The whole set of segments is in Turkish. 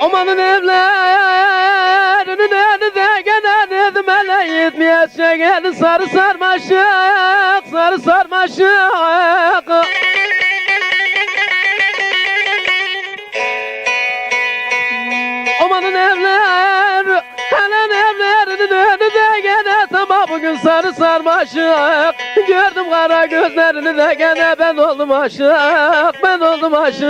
Amanın evlerini dedi de gene dedi mele yetmeyecek Sarı sarmaşık, sarı sarmaşık. Bugün sarı sarmaşık. Gördüm kara gözlerini de gene ben oldum aşık, ben oldum aşık.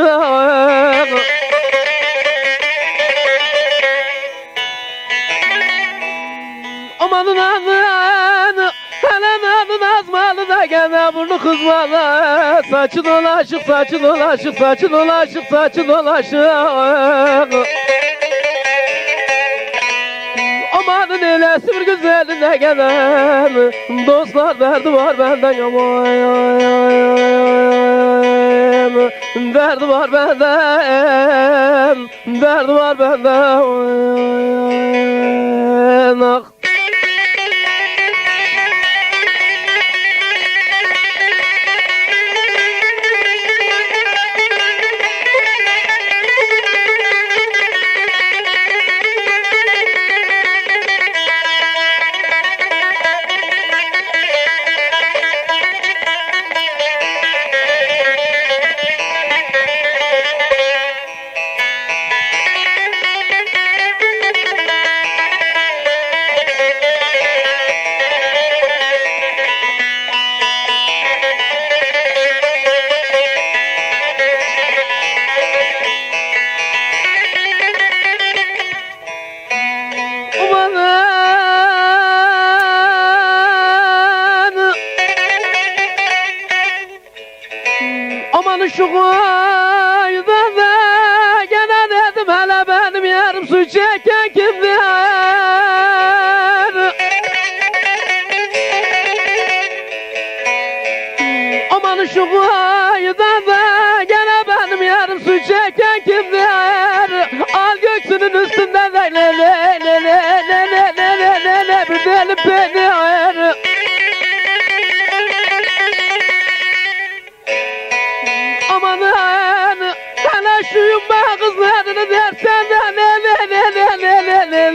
Amanın adın Helen adın azmalı da gene burnu kızmalı Saçı dolaşık saçı dolaşık saçı dolaşık saçı dolaşık Eylesi bir güzeline gelen Dostlar derdi var benden yaman Derdi var benden Derdi var benden Ah Aman Aman şu koyda da Gene dedim? Hele benim yarım su çeken kimdir Aman şu koyda da beni Amanın hele şu yumma kızlarını dersen de ne ne ne ne ne ne ne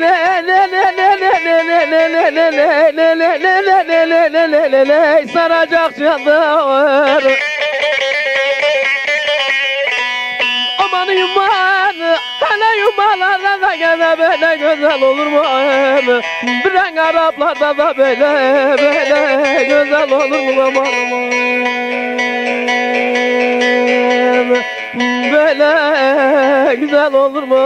ne ne ne ne saracak canlar Aman yuman hele yumalarda da gene böyle güzel olur mu? Bir renk Araplarda da böyle böyle güzel olur mu? Böyle güzel olur mu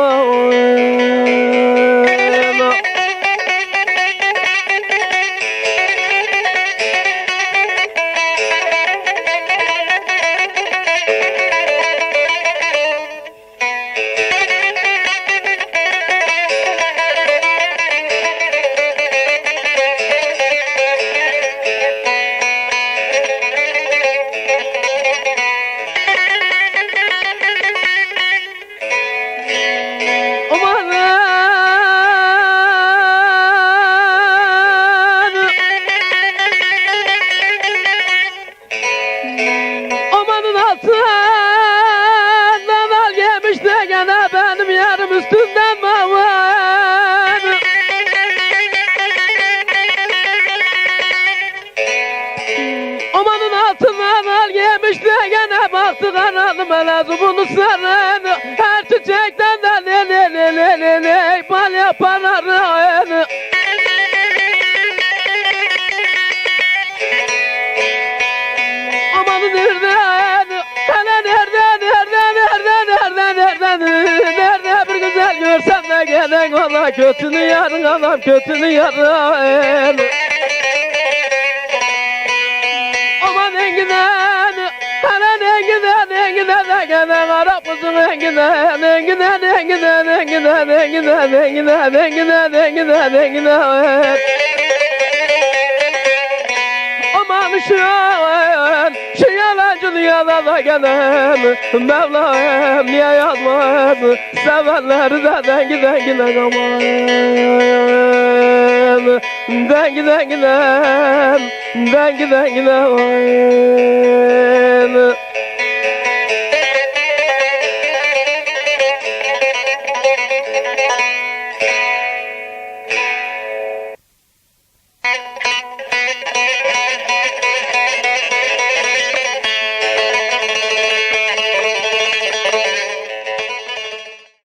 hele bunu sarın Her çiçekten de ne ne ne ne ne ne bal yaparlar Amanı nereden? Hele nereden? Nereden? Nereden? Nereden? Nereden? Nerede bir güzel görsem de gelen valla kötünü yarın adam kötünü yarın. De gelen Arap kızım enginden, enginden, enginden, enginden, enginden, enginden, enginden, enginden, enginden. Aman şu şu yalancı dünyada da gelen Mevlam niye yazmaz Sevenleri de dengi dengine aman Dengi dengine Dengi dengine aman